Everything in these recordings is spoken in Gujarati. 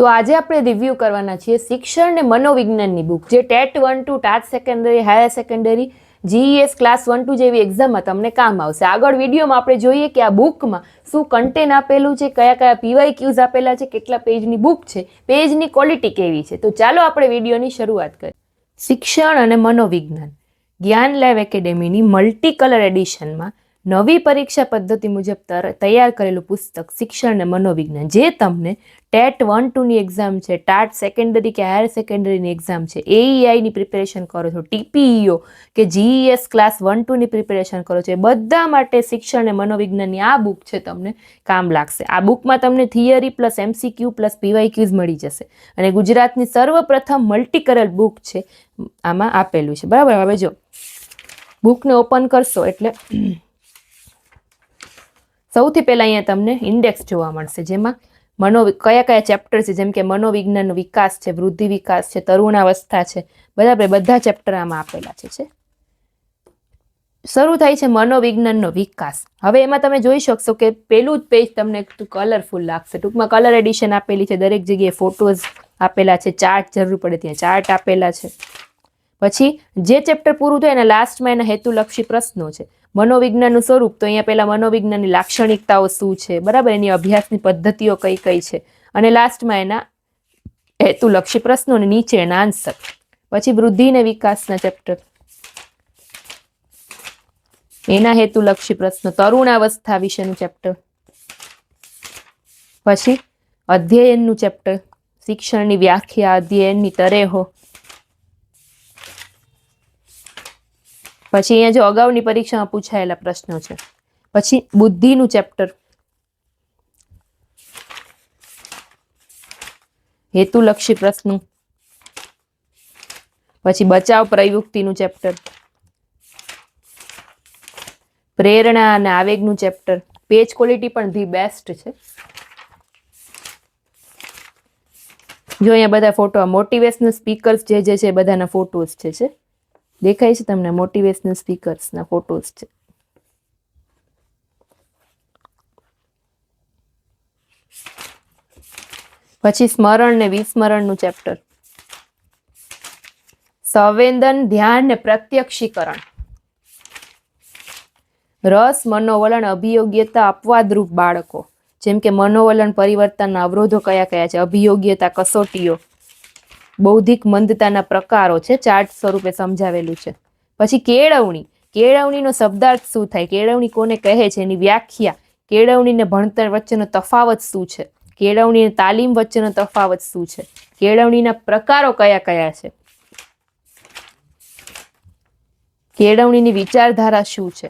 તો આજે આપણે રિવ્યૂ કરવાના છીએ શિક્ષણ ને મનોવિજ્ઞાનની બુક જે TET one two, TAT secondary higher secondary GES class one two જેવી એક્ઝામમાં તમને કામ આવશે. આગળ વિડીયોમાં આપણે જોઈએ કે આ બુકમાં શું કન્ટેન આપેલું છે, કયા કયા પીવાય ક્યુઝ આપેલા છે, કેટલા પેજની બુક છે પેજની ક્વોલિટી કેવી છે. તો ચાલો આપણે વિડીયોની શરૂઆત કરીએ. શિક્ષણ અને મનોવિજ્ઞાન. જ્ઞાન લેવ એકેડેમીની મલ્ટી કલર એડિશનમાં નવી પરીક્ષા પદ્ધતિ મુજબ તૈયાર કરેલું પુસ્તક, શિક્ષણ અને મનોવિજ્ઞાન, જે તમને ટેટ વન ટુની એક્ઝામ છે, ટાટ સેકન્ડરી કે હાયર સેકન્ડરીની એક્ઝામ છે એઈઆઈની પ્રિપેરેશન કરો છો ટીપીઈઓ કે જીઈએસ ક્લાસ વન ટુની પ્રિપેરેશન કરો છો, એ બધા માટે શિક્ષણ અને મનોવિજ્ઞાનની આ બુક છે તમને કામ લાગશે. આ બુકમાં તમને theory plus MCQ plus PY Qs મળી જશે. અને ગુજરાતની સર્વપ્રથમ મલ્ટી કલર બુક છે, આમાં આપેલું છે. બરાબર? હવે જો બુકને ઓપન કરશો એટલે સૌથી પહેલાં અહીંયા તમને ઇન્ડેક્સ જોવા મળશે, જેમાં મનો, કયા કયા ચેપ્ટર છે? જેમ કે મનોવિજ્ઞાનનો વિકાસ છે, વૃદ્ધિ વિકાસ છે, તરુણાવસ્થા છે બરાબર બધા ચેપ્ટર આમાં આપેલા છે છે. શરૂ થાય છે મનોવિજ્ઞાનનો વિકાસ. હવે એમાં તમે જોઈ શકશો કે પેલું જ પેજ તમને કલરફુલ લાગશે. ટૂંકમાં કલર એડિશન આપેલી છે, દરેક જગ્યાએ ફોટોઝ આપેલા છે ચાર્ટ જરૂર પડે ત્યાં ચાર્ટ આપેલા છે. પછી જે ચેપ્ટર પૂરું થાય એના લાસ્ટમાં એના હેતુલક્ષી પ્રશ્નો છે. મનોવિજ્ઞાનનું સ્વરૂપ, તો અહીંયા પહેલા મનોવિજ્ઞાનની લાક્ષણિકતાઓ શું છે? બરાબર? એની અભ્યાસની પદ્ધતિઓ કઈ કઈ છે? અને લાસ્ટમાં એના હેતુલક્ષી પ્રશ્નો અને નીચે એના આન્સર પછી વૃદ્ધિ અને વિકાસના ચેપ્ટર એના હેતુલક્ષી પ્રશ્નો. તરુણાવસ્થા વિશેનું ચેપ્ટર પછી અધ્યયનનું ચેપ્ટર શિક્ષણની વ્યાખ્યા, અધ્યયનની તરેહો. પછી અહીંયા જો અગાઉની પરીક્ષામાં પૂછાયેલા પ્રશ્નો છે. પછી બુદ્ધિનું ચેપ્ટર. હેતુલક્ષી પ્રશ્નો. પછી બચાવ પ્રયુક્તિનું ચેપ્ટર. પ્રેરણા અને આવેગનું ચેપ્ટર. પેજ ક્વોલિટી પણ ધી બેસ્ટ છે. જો અહીંયા બધા ફોટો મોટિવેશનલ સ્પીકર્સ જે જે છે બધાના ફોટોઝ જે છે. દેખાય છે તમને મોટિવેશનલ સ્પીકર્સના ફોટોઝ છે. પછી સ્મરણ ને વિસ્મરણનું ચેપ્ટર. સંવેદન, ધ્યાન ને પ્રત્યક્ષીકરણ. રસ, મનોવલણ, અભિયોગ્યતા અપવાદરૂપ બાળકો. જેમ કે મનોવલણ પરિવર્તનના અવરોધો કયા કયા છે? અભિયોગ્યતા, કસોટીઓ. બૌદ્ધિક મંદતાના પ્રકારો છે, ચાર્ટ સ્વરૂપે સમજાવેલું છે. પછી કેળવણી. કેળવણીનો શબ્દાર્થ શું થાય? કેળવણી કોને કહે છે? એની વ્યાખ્યા. કેળવણી ને ભણતર વચ્ચેનો તફાવત શું છે? કેળવણી અને તાલીમ વચ્ચેનો તફાવત શું છે? કેળવણીના પ્રકારો કયા કયા છે? કેળવણીની વિચારધારા શું છે?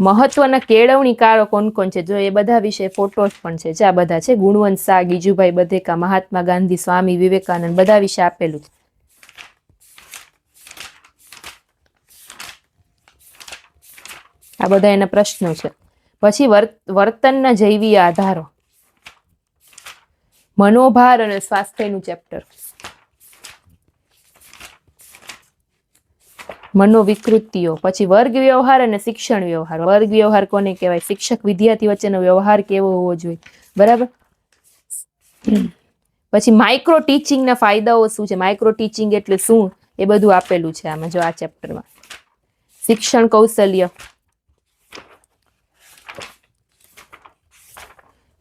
મહત્વના કેળવણીકારો કોણ કોણ છે? જો એ બધા વિશે ફોટોસ પણ છે. જે આ બધા છે. ગુણવંત શાહ, ગીજુભાઈ બધેકા, મહાત્મા ગાંધી, સ્વામી વિવેકાનંદ, બધા વિશે આપેલું છે. આ બધા એના પ્રશ્નો છે. પછી વર્ત- વર્તનના જૈવીય આધારો. મનોભાર અને સ્વાસ્થ્યનું ચેપ્ટર મનોવિકૃતિઓ પછી વર્ગ વ્યવહાર અને શિક્ષણ વ્યવહાર વર્ગ વ્યવહાર કોને કહેવાય? શિક્ષક વિદ્યાર્થી વચ્ચેનો વ્યવહાર કેવો હોવો જોઈએ? બરાબર? પછી માઇક્રો ટીચિંગના ફાયદાઓ શું છે? માઇક્રો ટીચિંગ એટલે શું? એ બધું આપેલું છે આમાં જો આ ચેપ્ટરમાં શિક્ષણ કૌશલ્ય.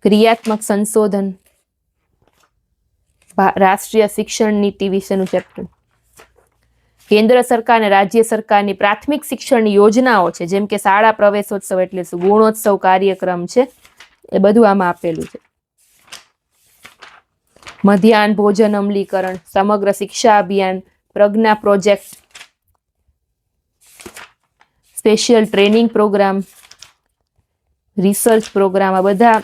ક્રિયાત્મક સંશોધન. રાષ્ટ્રીય શિક્ષણ નીતિ વિશેનું ચેપ્ટર કેન્દ્ર સરકાર અને રાજ્ય સરકારની પ્રાથમિક શિક્ષણની યોજનાઓ છે. જેમ કે શાળા પ્રવેશોત્સવ એટલે શું? ગુણોત્સવ કાર્યક્રમ છે. એ બધું આમાં આપેલું છે. મધ્યાહન ભોજન અમલીકરણ, Samagra Shiksha Abhiyan, Pragna project, special training programme research programme આ બધા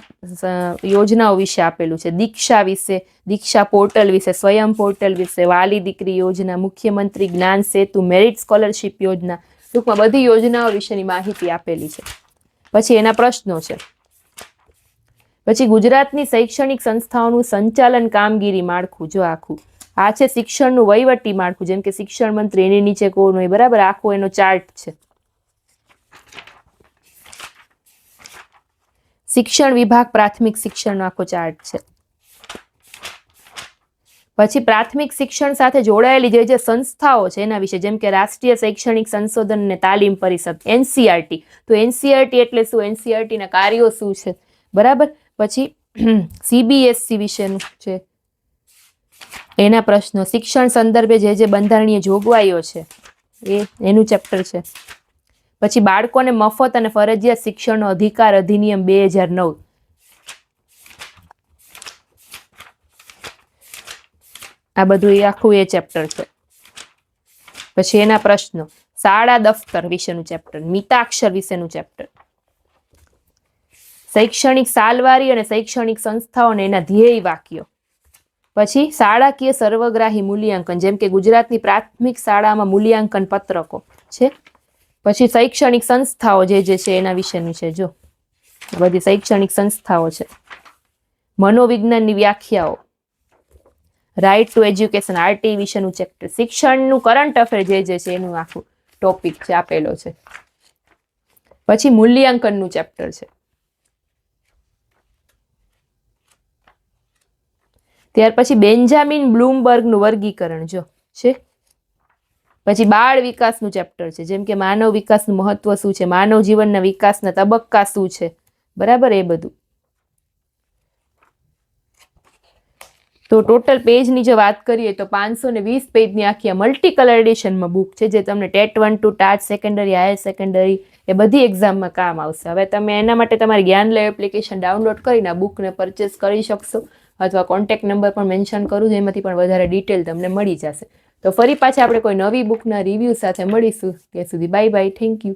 યોજનાઓ વિશે આપેલું છે. દીક્ષા વિશે, દીક્ષા પોર્ટલ વિશે, સ્વયં પોર્ટલ વિશે, વાલી દીકરી યોજના, મુખ્યમંત્રી જ્ઞાન સેતુ મેરિટ સ્કોલરશિપ યોજના, ટૂંકમાં બધી યોજનાઓ વિશેની માહિતી આપેલી છે. પછી એના પ્રશ્નો છે. પછી ગુજરાતની શૈક્ષણિક સંસ્થાઓનું સંચાલન કામગીરી માળખું, જો આખું. આ છે શિક્ષણનું વહીવટી માળખું, જેમ કે શિક્ષણ મંત્રી એની નીચે હોય, બરાબર આખો એનો ચાર્ટ છે. શિક્ષણ વિભાગ પ્રાથમિક શિક્ષણનો આખો ચાર્ટ છે. પછી પ્રાથમિક શિક્ષણ સાથે જોડાયેલી જે જે સંસ્થાઓ છે એના વિશે, જેમ કે રાષ્ટ્રીય શૈક્ષણિક સંશોધન અને તાલીમ પરિષદ, એનસીઆરટી. તો એનસીઆરટી એટલે શું? એનસીઆરટી ના કાર્યો શું છે? બરાબર? પછી સીબીએસસી વિશેનું છે. એના પ્રશ્નો, શિક્ષણ સંદર્ભે જે જે બંધારણીય જોગવાઈઓ છે, એ, એનું ચેપ્ટર છે. પછી બાળકોને મફત અને ફરજિયાત શિક્ષણનો અધિકાર અધિનિયમ બે હજાર નવ. આ બધું એ આખું એ ચેપ્ટર છે. પછી એના પ્રશ્નો. શાળા દફતર વિશેનું ચેપ્ટર મિતાક્ષર વિશેનું ચેપ્ટર શૈક્ષણિક સાલવારી અને શૈક્ષણિક સંસ્થાઓ અને એના ધ્યેય વાક્યો. પછી શાળાકીય સર્વગ્રાહી મૂલ્યાંકન, જેમ કે ગુજરાતની પ્રાથમિક શાળામાં મૂલ્યાંકન પત્રકો છે. પછી શૈક્ષણિક સંસ્થાઓ જે જે છે એના વિશેની છે, જો. બધી શૈક્ષણિક સંસ્થાઓ છે. મનોવિજ્ઞાનની વ્યાખ્યાઓ. રાઇટ ટુ એજ્યુકેશન આરટી વિશેનું ચેપ્ટર શિક્ષણનું કરંટ અફેર જે જે છે એનું આખું ટોપિક છે, આપેલો છે. પછી મૂલ્યાંકનનું ચેપ્ટર છે. ત્યાર પછી બેન્જામિન બ્લૂમબર્ગનું વર્ગીકરણ, જો. છે? પછી બાળ વિકાસનું ચેપ્ટર છે. જેમ કે માનવ વિકાસનું મહત્વ શું છે? માનવ જીવનના વિકાસના તબક્કા શું છે? બરાબર એ બધું. તો ટોટલ પેજની જો વાત કરીએ તો પાંચસો ને વીસ પેજની આખી મલ્ટી કલર એડિશનમાં બુક છે, જે તમને TET one, two, TAT secondary higher secondary એ બધી એક્ઝામમાં કામ આવશે. હવે તમે એના માટે તમારી જ્ઞાન લેવ એપ્લિકેશન ડાઉનલોડ કરીને આ બુકને પરચેસ કરી શકશો. અથવા કોન્ટેક્ટ નંબર પણ મેન્શન કરું જેમાંથી પણ વધારે ડિટેલ તમને મળી જશે. તો ફરી પાછા આપણે કોઈ નવી બુકના રિવ્યૂ સાથે મળીશું. ત્યાં સુધી બાય બાય થેન્ક યુ